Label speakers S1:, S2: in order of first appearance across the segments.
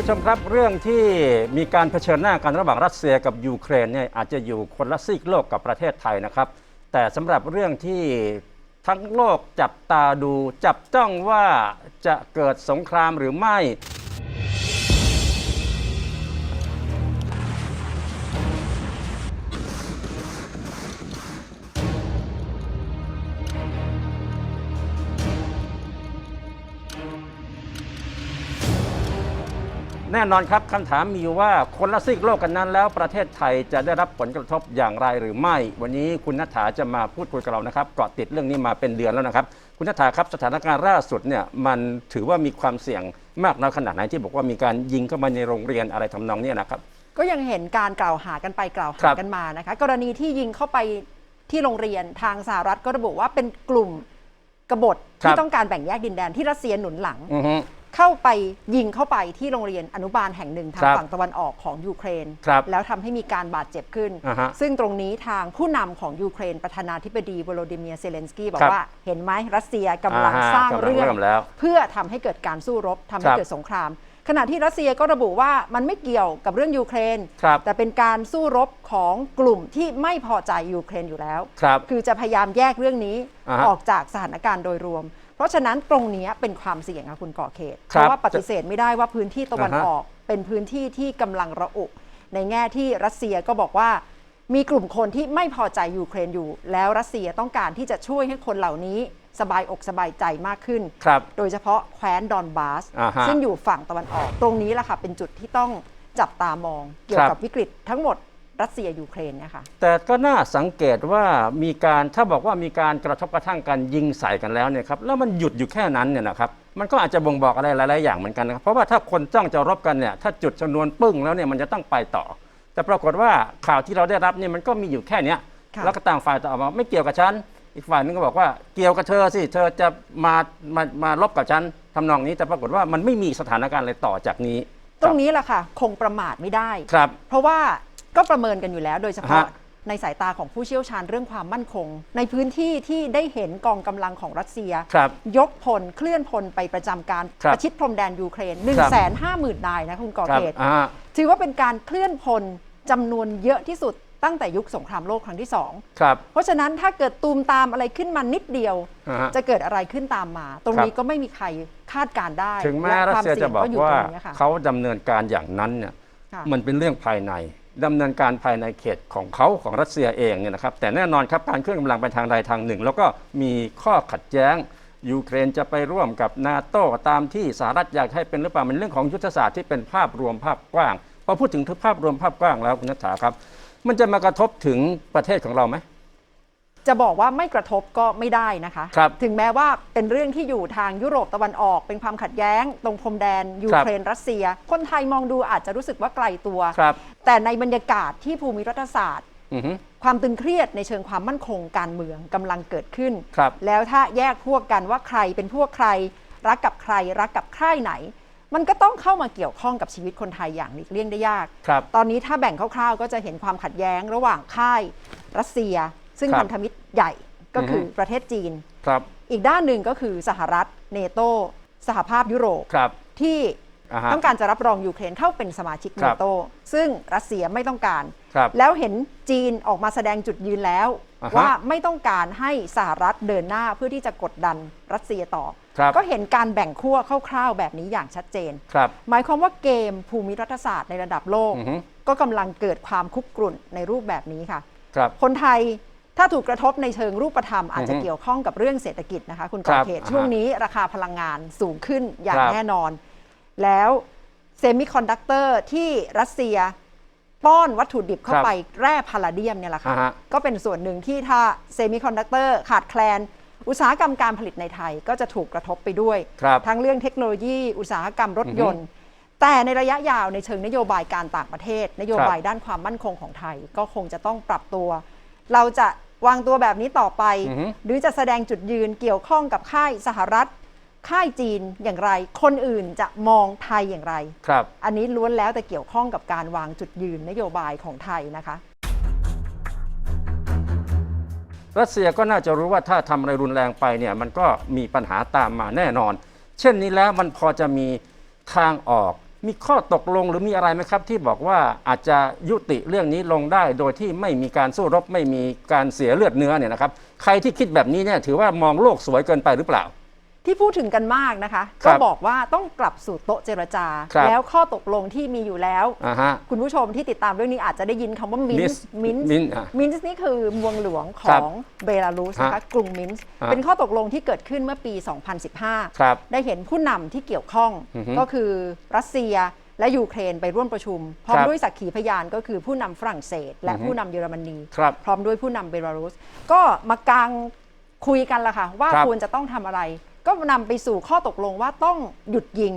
S1: ผู้ชมครับเรื่องที่มีการเผชิญหน้ากันระหว่างรัสเซียกับยูเครนเนี่ยอาจจะอยู่คนละซีกโลกกับประเทศไทยนะครับ แต่สำหรับเรื่องที่ทั้งโลกจับตาดู จับจ้องว่าจะเกิดสงครามหรือไม่ น่นอนครับคำถามมีอยู่ว่าคนละซีกโลกกันนั้น แล้วประเทศไทยจะได้รับผลกระทบอย่างไรหรือไม่ วันนี้คุณนัฐาจะมาพูดคุยกับเรานะครับเกาะติดเรื่องนี้มาเป็นเดือนแล้วนะครับ คุณนัฐาครับสถานการณ์ล่าสุดเนี่ยมันถือว่ามีความเสี่ยงมากน้อยขนาดไหนที่บอกว่ามีการยิงเข้ามาในโรงเรียนอะไรทำนองเนี้นะครับ
S2: ก็ยังเห็นการกล่าวหากันไปกล่าว
S1: ค
S2: หา
S1: รับ
S2: กันมานะคะ กรณีที่ยิงเข้าไปที่โรงเรียนทางสหรัฐก็ระบุว่าเป็นกลุ่มกบฏที่ต้องการแบ่งแยกดินแดนที่รัสเซียหนุนหลัง
S1: อือฮึ
S2: เข้าไปยิงเข้าไปที่โรงเรียนอนุบาลแห่งหนึ่งทาง
S1: ครับ
S2: ฝั่งตะวันออกของยูเครน
S1: ครับ
S2: แล้วทำให้มีการบาดเจ็บขึ้น
S1: อ่าฮะ
S2: ซึ่งตรงนี้ทางผู้นำของยูเครนประธานาธิบดีวโลดิเมียร์เซเลนสกี้บอ
S1: ครั
S2: ก
S1: บ
S2: ว่าเห็นไหมรัสเซียกำลัง
S1: อ่าฮะ
S2: สร้าง
S1: กำลัง
S2: เรื่อง
S1: เริ่มแล้ว
S2: เพื่อทำให้เกิดการสู้รบทำให้
S1: ครับ
S2: เกิดสงคราม ขณะที่รัสเซียก็ระบุว่ามันไม่เกี่ยวกับเรื่องยูเครน
S1: ครับ
S2: แต่เป็นการสู้รบของกลุ่มที่ไม่พอใจยูเครนอยู่แล้ว
S1: ครับ
S2: คือจะพยายามแยกเรื่องนี้
S1: อ่าฮะ
S2: ออกจากสถานการณ์โดยรวม เพราะฉะนั้นตรงนี้เป็นความเสี่ยงค่ะคุณก่อเขต เพ
S1: ครับ
S2: ราะว่าปฏิเสธไม่ได้ว่าพื้นที่ตะวัน
S1: อ่าฮะ
S2: ออก เป็นพื้นที่ที่กำลังระอุในแง่ที่รัสเซียก็บอกว่ามีกลุ่มคนที่ไม่พอใจยูเครนอยู่ แล้วรัสเซียต้องการที่จะช่วยให้คนเหล่านี้สบายอกสบายใจมากขึ้น
S1: ครับ
S2: โดยเฉพาะแคว้นดอนบาส
S1: อ่าฮะ
S2: ซึ่งอยู่ฝั่งตะวันออก ตรงนี้แหละค่ะเป็นจุดที่ต้องจับตามองเกี่ยว
S1: ครั
S2: กับบวิกฤตทั้งหมด รัสเซียยูเครนเนี่ยค่ะ
S1: แต่ก็น่าสังเกตว่ามีการถ้าบอกว่ามีการกระทบกระทั่งกันยิงใส่กันแล้วเนี่ยครับแล้วมันหยุดอยู่แค่นั้นเนี่ยนะครับมันก็อาจจะบ่งบอกอะไรหลาย ๆ อย่างเหมือนกันนะครับเพราะว่าถ้าคนจ้องจะรบกันเนี่ยถ้าจุดชนวนปึ้งแล้วเนี่ยมันจะต้องไปต่อ แต่ปรากฏว่าข่าวที่เราได้รับเนี่ยมันก็มีอยู่แค่เนี้ย
S2: ค่ะ
S1: แล้วก็ต่างฝ่ายต่างออกมาไม่เกี่ยวกับฉันอีกฝ่ายนึงก็บอกว่าเกี่ยวกับเธอสิเธอจะมามามาลบกับฉันทำนองนี้ แต่ปรากฏว่ามันไม่มีสถานการณ์อะไรต่อจากนี้
S2: ตรงนี้แหละค่ะ คงประมาทไม่ได้
S1: ครับ
S2: เพราะว่า ก็ประเมินกันอยู่แล้ว โดยเฉพาะ
S1: ฮะ
S2: ในสายตาของผู้เชี่ยวชาญเรื่องความมั่นคง ในพื้นที่ที่ได้เห็นกองกำลังของรัสเซีย
S1: ครับ
S2: ยกพลเคลื่อนพลไปประจำการ
S1: ครับ
S2: ประชิดพรมแดนยูเครน 1 5 0
S1: ครับ
S2: 0 0 0นายนะคุณก่อ
S1: ครับ
S2: เขต
S1: อ่า
S2: ถือว่าเป็นการเคลื่อนพลจำนวนเยอะที่สุดตั้งแต่ยุคสงครามโลกครั้งที่2
S1: ครับ
S2: เพราะฉะนั้นถ้าเกิดตูมตามอะไรขึ้นมานิดเดียว
S1: อ่าฮะ
S2: จะเกิดอะไรขึ้นตามมา ตรงนี้
S1: ครับ
S2: ก็ไม่มีใครคาดการณ์ได้
S1: ถึงแม้
S2: และ
S1: รัส
S2: ความ
S1: เซีย
S2: สี่
S1: จะ
S2: ง
S1: บอก
S2: ยู่
S1: ว่า
S2: ตรงนี้ค่ะ
S1: เขาดำเนินการอย่างนั้นเนี่ย
S2: ค่ะ
S1: มันเป็นเรื่องภายใน ดำเนินการภายในเขตของเขาของรัสเซียเองเนี่ยนะครับแต่แน่นอนครับการเคลื่อนกำลังไปทางใดทางหนึ่ง แล้วก็มีข้อขัดแย้งยูเครนจะไปร่วมกับนาโตตามที่สหรัฐอยากให้เป็นหรือเปล่ามันเรื่องของยุทธศาสตร์ที่เป็นภาพรวมภาพกว้างพอพูดถึงภาพรวมภาพกว้างแล้วคุณนัทธาครับ มันจะมากระทบถึงประเทศของเราไหม
S2: จะบอกว่าไม่กระทบก็ไม่ได้นะคะ
S1: ครับ
S2: ถึงแม้ว่าเป็นเรื่องที่อยู่ทางยุโรปตะวันออก เป็นความขัดแย้ง ตรงพรมแดนยูเครนรัสเซีย คนไทยมองดูอาจจะรู้สึกว่าไกลตัว
S1: ครับ
S2: แต่ในบรรยากาศที่ภูมิรัฐศาสตร์
S1: อือฮึ
S2: ความตึงเครียดในเชิงความมั่นคงการเมืองกำลังเกิดขึ้น
S1: ครับ
S2: แล้วถ้าแยกพวกกันว่าใครเป็นพวกใคร รักกับใคร รักกับค่ายไหน มันก็ต้องเข้ามาเกี่ยวข้องกับชีวิตคนไทยอย่างหลีกเลี่ยงได้ยาก
S1: ครับ
S2: ตอนนี้ถ้าแบ่งคร่าวๆ ก็จะเห็นความขัดแย้งระหว่างค่าย รัสเซีย ซึ่ง
S1: ครับ
S2: พันธมิตรใหญ่ก็คืออ
S1: อฮึ
S2: ประเทศจีน
S1: ครับ
S2: อีกด้านหนึ่งก็คือสหรัฐเนโตสหภาพยุโรป
S1: ครับ
S2: ที่
S1: อ่าฮะ
S2: ต้องการจะรับรองยูเครนเข้าเป็นสมาชิก
S1: ค
S2: เน
S1: รับ
S2: โตซึ่งรัสเซียไม่ต้องการ
S1: ครับ
S2: แล้วเห็นจีนออกมาแสดงจุดยืนแล้ว
S1: อ่าฮะ
S2: ว่าไม่ต้องการให้สหรัฐเดินหน้าเพื่อที่จะกดดันรัสเซียต่อ
S1: ครับ
S2: ก็เห็นการแบ่งขั้วคร่าวๆแบบนี้อย่างชัดเจน
S1: ครับ
S2: หมายความว่าเกมภูมิรัฐศาสตร์ในระดับโลก
S1: อือฮึ
S2: ก็กำลังเกิดความคุกกรุ่นในรูปแบบนี้ค่ะ
S1: ครับ
S2: คนไทย ถ้าถูกกระทบในเชิงรูปธรรมอาจจะ
S1: อือฮึ
S2: เกี่ยวข้องกับเรื่องเศรษฐกิจนะคะ คุณ
S1: ครั
S2: กอบเขต
S1: อ่าฮะ
S2: ช่วงนี้ราคาพลังงานสูงขึ้นอย่าง
S1: ครับ
S2: แน่นอน แล้วเซมิคอนดักเตอร์ที่รัสเซียป้อนวัตถุดิบเข้าไปแร่พาลาเดียมเนี่ยแหละค่ะ
S1: อ่าฮะ
S2: ก็เป็นส่วนหนึ่งที่ถ้าเซมิคอนดักเตอร์ขาดแคลน อุตสาหกรรมการผลิตในไทยก็จะถูกกระทบไปด้วย
S1: ครับ
S2: ทั้งเรื่องเทคโนโลยีอุตสาหกรรมรถยนต์ แต่ในระยะยาวในเชิงนโยบายการต่างประเทศ นโยบายด้านความมั่นคงของไทย ก็คงจะต้องปรับตัว เราจะ วางตัวแบบนี้ต่อไป
S1: อือฮึ
S2: หรือจะแสดงจุดยืนเกี่ยวข้องกับค่ายสหรัฐ ค่ายจีนอย่างไร คนอื่นจะมองไทยอย่างไร
S1: ครับ
S2: อันนี้ล้วนแล้วแต่เกี่ยวข้องกับการวางจุดยืนนโยบายของไทยนะคะ
S1: รัสเซียก็น่าจะรู้ว่าถ้าทำอะไรรุนแรงไปเนี่ยมันก็มีปัญหาตามมาแน่นอน เช่นนี้แล้วมันพอจะมีทางออก มีข้อตกลงหรือมีอะไรไหมครับ ที่บอกว่าอาจจะยุติเรื่องนี้ลงได้โดยที่ไม่มีการสู้รบไม่มีการเสียเลือดเนื้อเนี่ยนะครับ ใครที่คิดแบบนี้เนี่ยถือว่ามองโลกสวยเกินไปหรือเปล่า
S2: ที่พูดถึงกันมากนะคะ
S1: ครั
S2: ก็
S1: บ
S2: บอกว่าต้องกลับสู่โต๊ะเจรจา
S1: ครับ
S2: แล้วข้อตกลงที่มีอยู่แล้ว
S1: อ่าฮะ
S2: คุณผู้ชมที่ติดตามเรื่องนี้อาจจะได้ยินคำว่ามิน
S1: Minsk
S2: ส์มินส์
S1: Minsk อะ
S2: มินส์นี่คือเมืองหลวงข
S1: ครั
S2: อบงเบลารุสนะคะ
S1: ฮะ
S2: กรุงมินส์
S1: ฮะ
S2: เป็นข้อตกลงที่เกิดขึ้นเมื่อปี 2015
S1: ครับ
S2: ได้เห็นผู้นำที่เกี่ยวข้อง
S1: อือฮึ
S2: ก็คือรัสเซียและยูเครนไปร่วมประชุม พร้อม
S1: ครับ
S2: ด้วยสักขีพยานก็คือผู้นำฝรั่งเศส และ
S1: อือฮึ
S2: ผู้นำเยอรมนี
S1: ครับ
S2: พร้อมด้วยผู้นำเบลารุส ก็มากางคุยกันละค่ะ ว่า
S1: ครับ
S2: ควรจะต้องทำอะไร ก็นำไปสู่ข้อตกลงว่าต้องหยุดยิง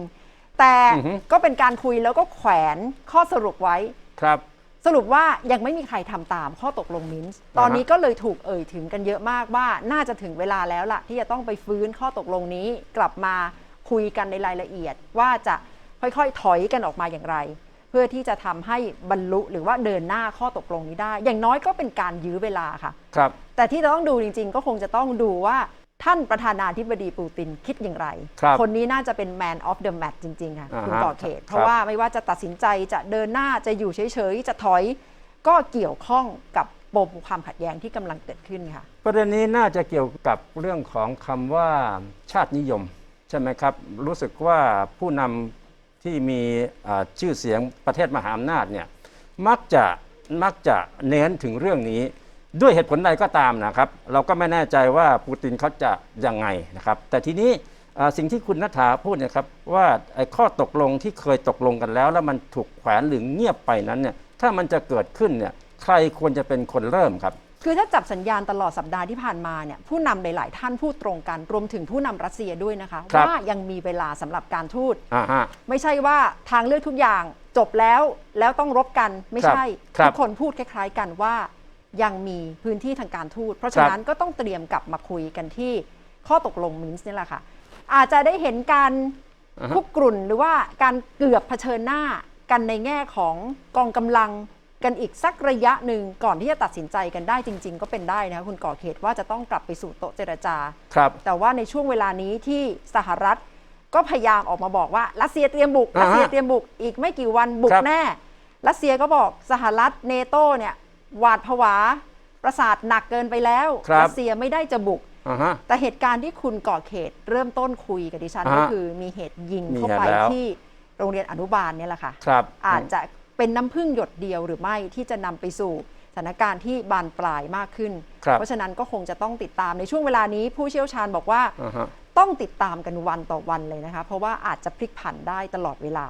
S2: แต่
S1: อือฮึ
S2: ก็เป็นการคุยแล้วก็แขวนข้อสรุปไว้
S1: ครับ
S2: สรุปว่ายังไม่มีใครทำตามข้อตกลงมินส์ตอนนี้ก็เลยถูกเอ่ยถึงกันเยอะมากว่าน่าจะถึงเวลาแล้วล่ะ ที่จะต้องไปฟื้นข้อตกลงนี้กลับมาคุยกันในรายละเอียดว่าจะค่อยๆ ถอยกันออกมาอย่างไร เพื่อที่จะทำให้บรรลุหรือว่าเดินหน้าข้อตกลงนี้ได้ อย่างน้อยก็เป็นการยื้อเวลาค่ะ
S1: ครับ
S2: แต่ที่เราต้องดูจริง ๆ ก็คงจะต้องดูว่า ท่านประธานาธิบดีปูตินคิดอย่างไร
S1: ครับ
S2: คนนี้น่าจะเป็น man of the match จริง ๆ ค่ะ
S1: อ่าฮะ
S2: คุณก่อเขต
S1: ครับ
S2: เพราะว่าไม่ว่าจะตัดสินใจจะเดินหน้าจะอยู่เฉย ๆ จะถอย ก็เกี่ยวข้องกับปมความขัดแย้งที่กำลังเกิดขึ้นค่ะ
S1: ประเด็นนี้น่าจะเกี่ยวกับเรื่องของคำว่าชาตินิยม ใช่ไหมครับ รู้สึกว่าผู้นำที่มีอ่าชื่อเสียงประเทศมหาอำนาจเนี่ยมักจะมักจะเน้นถึงเรื่องนี้ ด้วยเหตุผลใดก็ตามนะครับ เราก็ไม่แน่ใจว่าปูตินเขาจะยังไงนะครับ แต่ทีนี้อ่าสิ่งที่คุณนัฐาพูดเนะครับว่าไอ้ข้อตกลงที่เคยตกลงกันแล้ว แล้วมันถูกแขวนหรือเงียบไปนั้นเนี่ยถ้ามันจะเกิดขึ้นเนี่ยใครควรจะเป็นคนเริ่มครับ
S2: คือถ้าจับสัญญาณตลอดสัปดาห์ที่ผ่านมาเนี่ยผู้นำหลาย ๆ ท่านพูดตรงกันรวมถึงผู้นำรัสเซียด้วยนะคะ
S1: ครับ
S2: ว่ายังมีเวลาสำหรับการทูต
S1: อ่าฮะ
S2: ไม่ใช่ว่าทางเลือกทุกอย่างจบแล้วแล้วต้องรบกันไม่ใช่
S1: ครับ
S2: ทุกคนพูดคล้าย ๆ กันว่า ยังมีพื้นที่ทางการทูต เพราะฉะนั้นก็ต้องเตรียมกลับมาคุยกันที่ข้อตกลงมินส์นี่แหละค่ะ อาจจะได้เห็นการ
S1: อ่าฮะ
S2: คุกกรุ่นหรือว่าการเกือบเผชิญหน้ากันในแง่ของกองกำลังกันอีกสักระยะหนึ่งก่อนที่จะตัดสินใจกันได้จริง ๆ ก็เป็นได้นะคะคุณก่อเขตว่าจะต้องกลับไปสู่โต๊ะเจรจา
S1: ครับ
S2: แต่ว่าในช่วงเวลานี้ที่สหรัฐก็พยายามออกมาบอกว่ารัสเซียเตรียมบุก
S1: อ่าฮะ
S2: รัสเซียเตรียมบุกอีกไม่กี่วันบุ
S1: ค
S2: ก
S1: รับ
S2: แน่รัสเซียก็บอกสหรัฐเนโตเนี่ย หวาดผวา ประสาทหนักเกินไปแล้ว
S1: ครับ
S2: รัสเซียไม่ได้จะบุก
S1: อ่าฮะ
S2: แต่เหตุการณ์ที่คุณก่อเขตเริ่มต้นคุยกับดิฉัน
S1: อ่าฮะ
S2: ก็คือมีเหตุยิงเข้า
S1: มี
S2: ไป
S1: แล้ว
S2: ที่โรงเรียนอนุบาลเนี่ยแหละค่ะ
S1: ครับ
S2: อาจจะเป็นน้ำพึ่งหยดเดียวหรือไม่ที่จะนำไปสู่สถานการณ์ที่บานปลายมากขึ้น
S1: ครับ
S2: เพราะฉะนั้นก็คงจะต้องติดตามในช่วงเวลานี้ผู้เชี่ยวชาญบอกว่า
S1: อ่าฮะ
S2: ต้องติดตามกันวันต่อวันเลยนะคะ เพราะว่าอาจจะพลิกผันได้ตลอดเวลา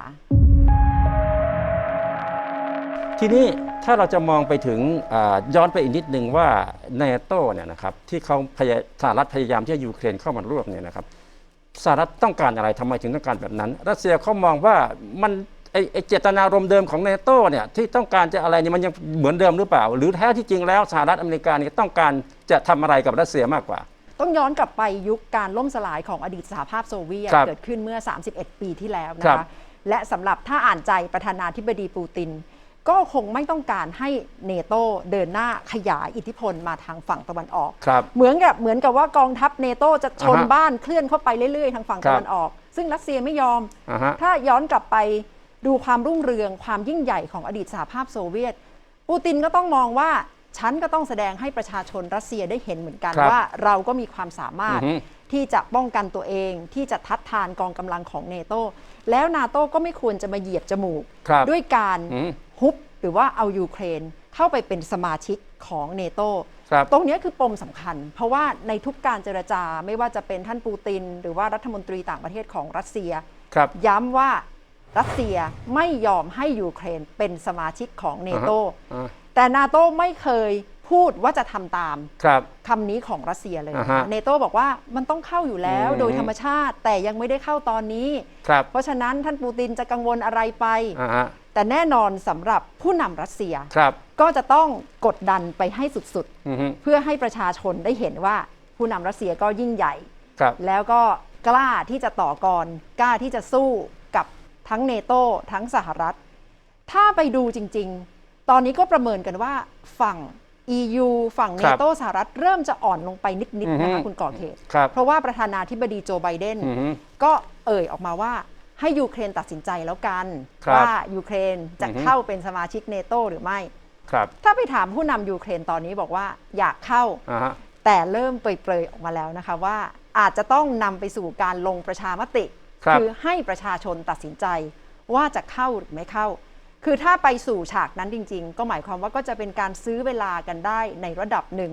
S1: ทีนี้ถ้าเราจะมองไปถึงอ่าย้อนไปอีกนิดนึงว่าเนโตเนี่ยนะครับที่เขาพยาสหรัฐพยายามที่จะยูเครนเข้ามาร่วมเนี่ยนะครับสหรัฐต้องการอะไรทำไมถึงต้องการแบบนั้น รัสเซียเขามองว่ามันไอไอเจตนารมณ์เดิมของเนโตเนี่ยที่ต้องการจะอะไรเนี่ยมันยังเหมือนเดิมหรือเปล่า หรือแท้ที่จริงแล้วสหรัฐอเมริกาเนี่ยต้องการจะทำอะไรกับรัสเซียมากกว่า
S2: ต้องย้อนกลับไปยุคการล่มสลายของอดีตสหภาพโซเวียต
S1: ครับ
S2: เกิดขึ้นเมื่อ 31 ปีที่แล้วนะ
S1: ครั
S2: คะ
S1: บ
S2: และสำหรับถ้าอ่านใจประธานาธิบดีปูติน ก็คงไม่ต้องการให้เนโตเดินหน้าขยายอิทธิพลมาทางฝั่งตะวันออก
S1: ครับ
S2: เหมือนกับเหมือนกับว่ากองทัพเนโตจะชน
S1: อ่าฮะ
S2: บ้านเคลื่อนเข้าไปเรื่อยๆ ทางฝั่ง
S1: ครับ
S2: ตะวันออก ซึ่งรัสเซียไม่ยอม
S1: อ่าฮะ
S2: ถ้าย้อนกลับไปดูความรุ่งเรืองความยิ่งใหญ่ของอดีตสหภาพโซเวียต ปูตินก็ต้องมองว่าฉันก็ต้องแสดงให้ประชาชนรัสเซียได้เห็นเหมือนกัน
S1: ครับ
S2: ว่าเราก็มีความสามารถ
S1: อือฮึ
S2: ที่จะป้องกันตัวเอง ที่จะทัดทานกองกำลังของเนโตแล้วนาโตก็ไม่ควรจะมาเหยียบจมูก
S1: ครับ
S2: ด้วยการ
S1: อืม
S2: ฮุบหรือว่าเอายูเครนเข้าไปเป็นสมาชิกของเนโต
S1: ร
S2: ตรงนี้คือปมสำคัญ เพราะว่าในทุกการเจรจาไม่ว่าจะเป็นท่านปูติน หรือว่ารัฐมนตรีต่างประเทศของรัสเซีย ย้ำว่ารัสเซียไม่ยอมให้ยูเครนเป็นสมาชิกของเนโตแต่นาโตไม่เคยพูดว่าจะทำตาม
S1: ครับ
S2: คำนี้ของรัสเซียเลย
S1: อ่า
S2: นะ
S1: ฮะ
S2: คะเนโตบอกว่ามันต้องเข้าอยู่แล้วโดยธรรมชาติแต่ยังไม่ได้เข้าตอนนี้
S1: ครับ
S2: เพราะฉะนั้นท่านปูตินจะกังวลอะไรไป แต่แน่นอนสำหรับผู้นำรัสเซีย
S1: ครับ
S2: ก็จะต้องกดดันไปให้สุด
S1: อือฮึ
S2: ๆ เพื่อให้ประชาชนได้เห็นว่าผู้นำรัสเซียก็ยิ่งใหญ่
S1: ครับ
S2: แล้วก็กล้าที่จะต่อกรกล้าที่จะสู้กับทั้งเนโตทั้งสหรัฐ ถ้าไปดูจริง ๆ ตอนนี้ก็ประเมินกันว่าฝั่ง EU ฝั่งเนโตสหรัฐเริ่มจะอ่อนลงไปนิด
S1: อือ
S2: ๆ
S1: ฮึ
S2: นะคะคุณก่อเขต
S1: ครับ
S2: เพราะว่าประธานาธิบดีโจไบเดน
S1: อือฮึ
S2: ก็เอ่ยออกมาว่า ให้ยูเครนตัดสินใจแล้วกัน
S1: ครับ
S2: ว่ายูเครนจะ
S1: อือฮึ
S2: เข้าเป็นสมาชิกเนโตหรือไม่
S1: ครับ
S2: ถ้าไปถามผู้นำยูเครนตอนนี้บอกว่าอยากเข้า
S1: อ่าฮะ
S2: แต่เริ่มเปรยๆออกมาแล้วนะคะว่าอาจจะต้องนำไปสู่การลงประชามติ
S1: ครับ
S2: อให้ประชาชนตัดสินใจว่าจะเข้าหรือไม่เข้า คือถ้าไปสู่ฉากนั้นจริง ๆ ก็หมายความว่าก็จะเป็นการซื้อเวลากันได้ในระดับหนึ่ง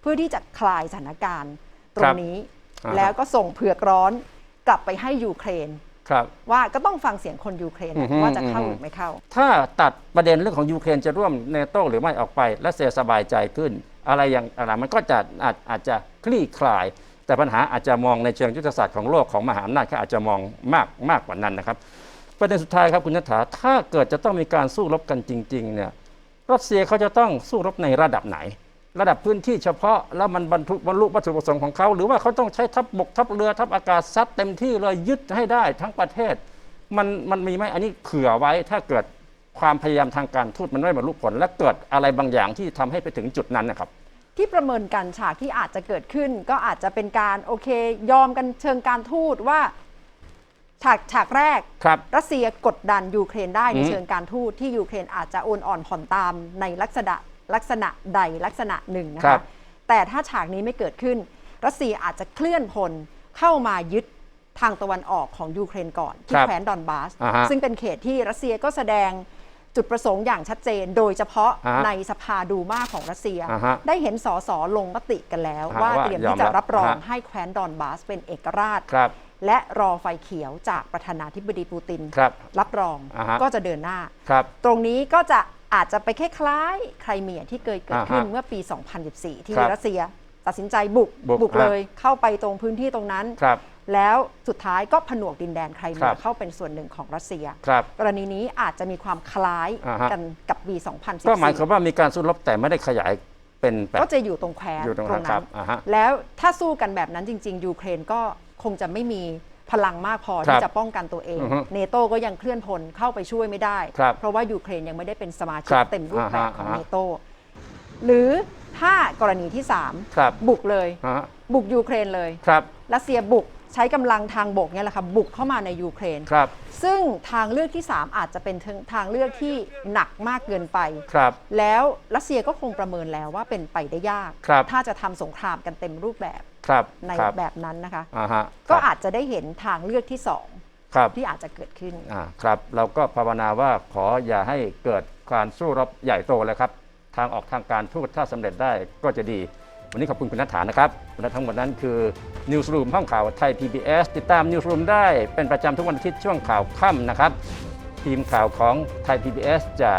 S2: เพื่อที่จะคลายสถานการณ์ตรงนี้
S1: อ่าฮะ
S2: แล้วก็ส่งเผือกร้อนกลับไปให้ยูเครน
S1: ครับ
S2: ว่าก็ต้องฟังเสียงคนยูเครน
S1: อือฮึ
S2: ว่าจะเข้า
S1: อือฮึ
S2: หรือไม่เข้า
S1: ถ้าตัดประเด็นเรื่องของยูเครนจะร่วมเนโตหรือไม่ออกไปและเสียสบายใจขึ้น อะไรอย่างอะไรมันก็จะอาจอาจจะคลี่คลาย แต่ปัญหาอาจจะมองในเชิงยุทธศาสตร์ของโลกของมหาอำนาจก็อาจจะมองมากมากกว่านั้นนะครับ ประเด็นสุดท้ายครับคุณนัฐาถ้าเกิดจะต้องมีการสู้รบกันจริง ๆ เนี่ยรัสเซียเขาจะต้องสู้รบในระดับไหน ระดับพื้นที่เฉพาะแล้วมันบรรทุบรรลุวัตถุประสงค์ของเขา หรือว่าเขาต้องใช้ทัพบกทัพเรือทัพอากาศซัดเต็มที่เลยยึดให้ได้ทั้งประเทศ มันมันมีไหมอันนี้เผื่อไว้ถ้าเกิดความพยายามทางการทูตมันไม่บรรลุผล และเกิดอะไรบางอย่างที่ทำให้ไปถึงจุดนั้นนะครับ
S2: ที่ประเมินกันฉากที่อาจจะเกิดขึ้น ก็อาจจะเป็นการโอเค ยอมกันเชิงการทูตว่าฉากฉากแรก
S1: ครับ
S2: รัสเซียกดดันยูเครนได้ใน
S1: อืม
S2: เชิงการทูตที่ยูเครนอาจจะโอนอ่อนผ่อนตามในลักษณะ ลักษณะใดลักษณะหนึ่งนะ
S1: ครั
S2: คะ
S1: บ
S2: แต่ถ้าฉากนี้ไม่เกิดขึ้น รัสเซียอาจจะเคลื่อนพลเข้ามายึดทางตะวันออกของยูเครนก่อนที่
S1: ครับ
S2: แคว้นดอนบาส
S1: อ่าฮะ
S2: ซึ่งเป็นเขตที่รัสเซียก็แสดงจุดประสงค์อย่างชัดเจน โดยเฉพาะ
S1: อ่าฮะ
S2: ในสภาดูมาของรัสเซีย
S1: อ่าฮะ
S2: ได้เห็นสสลงมติกันแล้ว
S1: อ่า
S2: ว่า
S1: ว่า
S2: เตรียม
S1: ยอม
S2: ที่จะ
S1: รับ
S2: รับรอง
S1: อ่าฮะ
S2: ให้แคว้นดอนบาสเป็นเอกราช
S1: ครับ
S2: และรอไฟเขียวจากประธานาธิบดีปูติน
S1: ครับ
S2: รับรอง
S1: อ่าฮะ
S2: ก็จะเดินหน้า
S1: ครับ
S2: ตรงนี้ก็จะ อาจจะไปคล้ายๆไครเมียที่เคยเกิดขึ้น
S1: อ่าฮะ
S2: เมื่อปี 2014 ที่
S1: ครับ
S2: รัสเซียตัดสินใจบุก
S1: บุก
S2: เลย
S1: ฮะ
S2: เข้าไปตรงพื้นที่ตรงนั้น
S1: ครับ
S2: แล้วสุดท้ายก็ผนวกดินแดนไคร
S1: ค
S2: เมี
S1: รั
S2: ย
S1: บ
S2: เข้าเป็นส่วนหนึ่งของรัสเซีย
S1: ครับ
S2: กรณีนี้อาจจะมีความคล้าย
S1: อ่าฮะ
S2: กันกับปี
S1: ก็หมายความ
S2: 2014
S1: ว่ามีการสู้รบแต่ไม่ได้ขยายเป็นแบบ
S2: ก็จะอยู่ตรงแคว้น
S1: อยู่ตรง
S2: ตร
S1: นั้น
S2: ง
S1: ครั
S2: นั้
S1: บ
S2: น
S1: อ่าฮะ
S2: แล้วถ้าสู้กันแบบนั้นจริง ๆ ยูเครนก็คงจะไม่มี พลังมากพอ
S1: ครั
S2: ที่
S1: บ
S2: จะป้องกันตัวเอง
S1: อือฮึ
S2: เนโตก็ยังเคลื่อนพลเข้าไปช่วยไม่ได้
S1: ครับ
S2: เพราะว่ายูเครนยังไม่ได้เป็นสมาชิ
S1: ค
S2: ก
S1: รับ
S2: เต็มรูปแบบ
S1: อ่าฮะ
S2: ของ
S1: อ่าฮะ
S2: เนโตหรือถ้ากรณีที่
S1: ครับ
S2: 3บุกเลย
S1: อ่าฮะ
S2: บุกยูเครนเลย
S1: ครับ
S2: รัสเซียบุกใช้กำลังทางบกเนี่ยแหละค่ะบุกเข้ามาในยูเครน
S1: ครับ
S2: ซึ่งทางเลือกที่ 3 อาจจะเป็นทางเลือกที่หนักมากเกินไป
S1: ครับ
S2: แล้วรัสเซียก็คงประเมินแล้วว่าเป็นไปได้ยาก
S1: ครับ
S2: ถ้าจะทำสงครามกันเต็มรูปแบบ
S1: ครับ
S2: ใน
S1: ครับ
S2: แบบนั้นนะคะ
S1: อ่าฮะ
S2: ก็
S1: ครับ
S2: อาจจะได้เห็นทางเลือกที่สอง
S1: ครับ
S2: ที่อาจจะเกิดขึ้น
S1: อ่าครับ เราก็ภาวนาว่าขออย่าให้เกิดการสู้รบใหญ่โตเลยครับ ทางออกทางการทูตถ้าสำเร็จได้ก็จะดี วันนี้ขอบคุณคุณนัฐานะครับและทั้งหมดนั้นคือนิวส์รูมห้องข่าวไทย PBS ติดตามนิวส์รูมได้เป็นประจำทุกวันอาทิตย์ช่วงข่าวค่ำนะครับ ทีมข่าวของไทย PBS จะ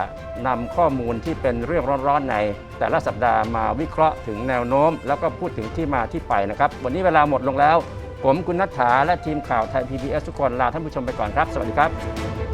S1: นำข้อมูลที่เป็นเรื่องร้อนๆใน แต่ละสัปดาห์มาวิเคราะห์ถึงแนวโน้ม แล้วก็พูดถึงที่มาที่ไปนะครับ วันนี้เวลาหมดลงแล้ว ผมคุณนัฐาและทีมข่าวไทย PBS ทุกคนลาท่านผู้ชมไปก่อนครับ สวัสดีครับ